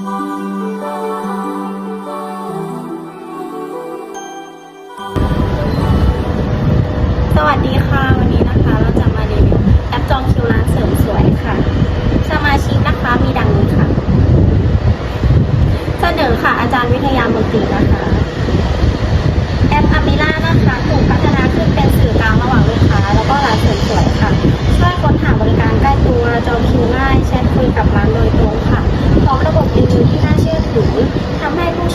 สวัสดีค่ะ วันนี้นะคะเราจะมารีวิวแอปจองคิวร้านเสริมสวยค่ะ สมาชิกนะคะมีดังนี้ค่ะ เสนอค่ะอาจารย์วิทยามนตรีนะคะ แอปอามิล่านะคะถูกพัฒนา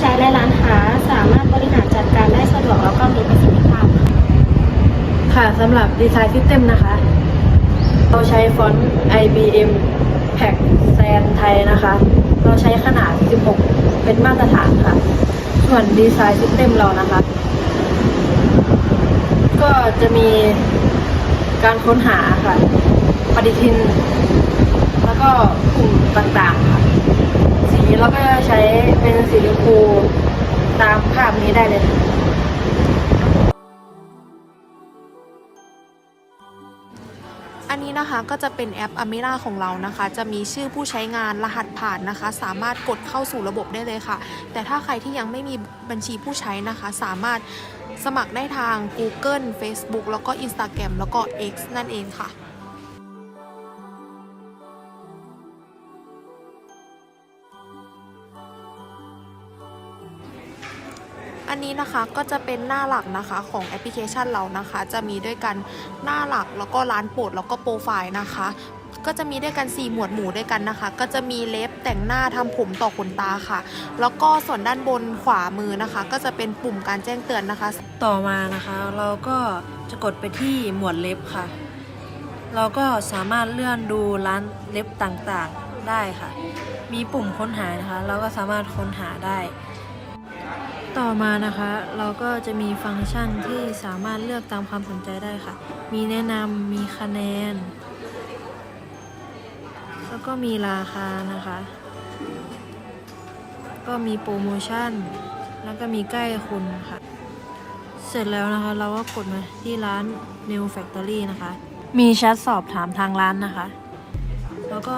ช้และร้านค้าสามารถบริหารจัดการได้สะดวกแล้วก็มีประสิทธิภาพ ค่ะสำหรับดีไซน์ซิสเต็มนะคะ เราใช้ฟอนต์ IBM p a c แซนไทยนะคะ เราใช้ขนาด 16 เป็นมาตรฐานค่ะ ส่วนดีไซน์ซิสเต็มเรานะคะ ก็จะมีการค้นหาค่ะ ปฏิทิน แล้วก็กลุ่มต่างๆค่ะ สีเราก็ใช้เป็นสีชมพูตามภาพนี้ได้เลยอันนี้นะคะก็จะเป็นแอป a m e r a ของเรานะคะ จะมีชื่อผู้ใช้งานรหัสผ่านนะคะ สามารถกดเข้าสู่ระบบได้เลยค่ะ แต่ถ้าใครที่ยังไม่มีบัญชีผู้ใช้นะคะ สามารถสมัครได้ทาง Google Facebook แล้วก็ Instagram แล้วก็ X นั่นเองค่ะ อันนี้นะคะก็จะเป็นหน้าหลักนะคะของแอปพลิเคชันเรานะคะ จะมีด้วยกันหน้าหลักแล้วก็ร้านโปรดแล้วก็โปรไฟล์นะคะก็จะมีด้วยกัน 4 หมวดหมู่ด้วยกันนะคะ ก็จะมีเล็บแต่งหน้าทำผมต่อขนตาค่ะ แล้วก็ส่วนด้านบนขวามือนะคะ ก็จะเป็นปุ่มการแจ้งเตือนนะคะ ต่อมานะคะ เราก็จะกดไปที่หมวดเล็บค่ะ เราก็สามารถเลื่อนดูร้านเล็บต่างๆได้ค่ะ มีปุ่มค้นหานะคะ เราก็สามารถค้นหาได้ ต่อมานะคะ เราก็จะมีฟังก์ชันที่สามารถเลือกตามความสนใจได้ค่ะ มีแนะนำมีคะแนน แล้วก็มีราคานะคะ ก็มีโปรโมชั่น แล้วก็มีใกล้คุณค่ะ เสร็จแล้วนะคะ เราก็กดมาที่ร้าน New Factory นะคะ มีแชทสอบถามทางร้านนะคะ แล้วก็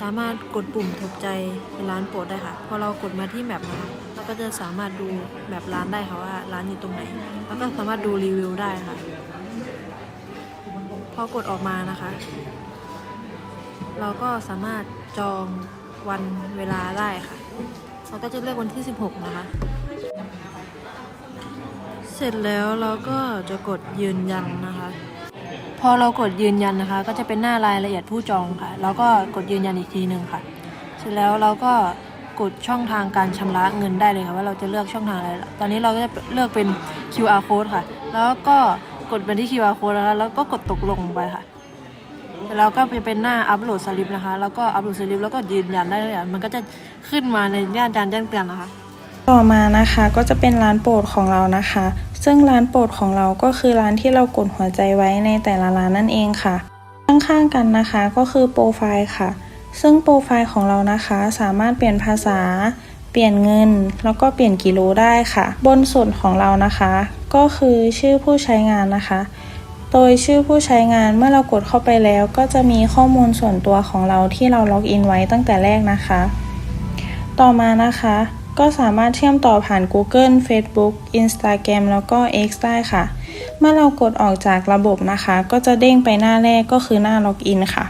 สามารถกดปุ่มถูกใจเป็นร้านโปรดได้ค่ะ พอเรากดมาที่แมปนะคะเราก็จะสามารถดูแมปร้านได้ค่ะว่าร้านอยู่ตรงไหน แล้วก็สามารถดูรีวิวได้ค่ะ พอกดออกมานะคะ เราก็สามารถจองวันเวลาได้ค่ะ เราก็จะเลือกวันที่ 16 นะคะ เสร็จแล้วเราก็จะกดยืนยันนะคะ พอเรากดยืนยันนะคะ ก็จะเป็นหน้ารายละเอียดผู้จองค่ะ แล้วก็กดยืนยันอีกทีหนึ่งค่ะ เสร็จแล้วเราก็กดช่องทางการชำระเงินได้เลยค่ะว่าเราจะเลือกช่องทางอะไร ตอนนี้เราก็จะเลือกเป็น QR code ค่ะ แล้วก็กดไปที่ QR code นะคะแล้วก็กดตกลงไปค่ะแล้วก็จะเป็นหน้าอัปโหลดสลิปนะคะ แล้วก็อัปโหลดสลิปแล้วก็ยืนยันได้เลยมันก็จะขึ้นมาในย่านการแจ้งเตือนนะคะ ต่อมานะคะก็จะเป็นร้านโปรดของเรานะคะ ซึ่งร้านโปรดของเราก็คือร้านที่เรากดหัวใจไว้ในแต่ละร้านนั่นเองค่ะ ข้างๆกันนะคะก็คือโปรไฟล์ค่ะ ซึ่งโปรไฟล์ของเรานะคะสามารถเปลี่ยนภาษา เปลี่ยนเงิน แล้วก็เปลี่ยนกิโลได้ค่ะ บนสุดของเรานะคะ ก็คือชื่อผู้ใช้งานนะคะ โดยชื่อผู้ใช้งานเมื่อเรากดเข้าไปแล้ว ก็จะมีข้อมูลส่วนตัวของเราที่เราล็อกอินไว้ตั้งแต่แรกนะคะ ต่อมานะคะ ก็สามารถเชื่อมต่อผ่าน Google Facebook Instagram แล้วก็ X ได้ค่ะ เมื่อเรากดออกจากระบบนะคะ ก็จะเด้งไปหน้าแรกก็คือหน้าล็อกอินค่ะ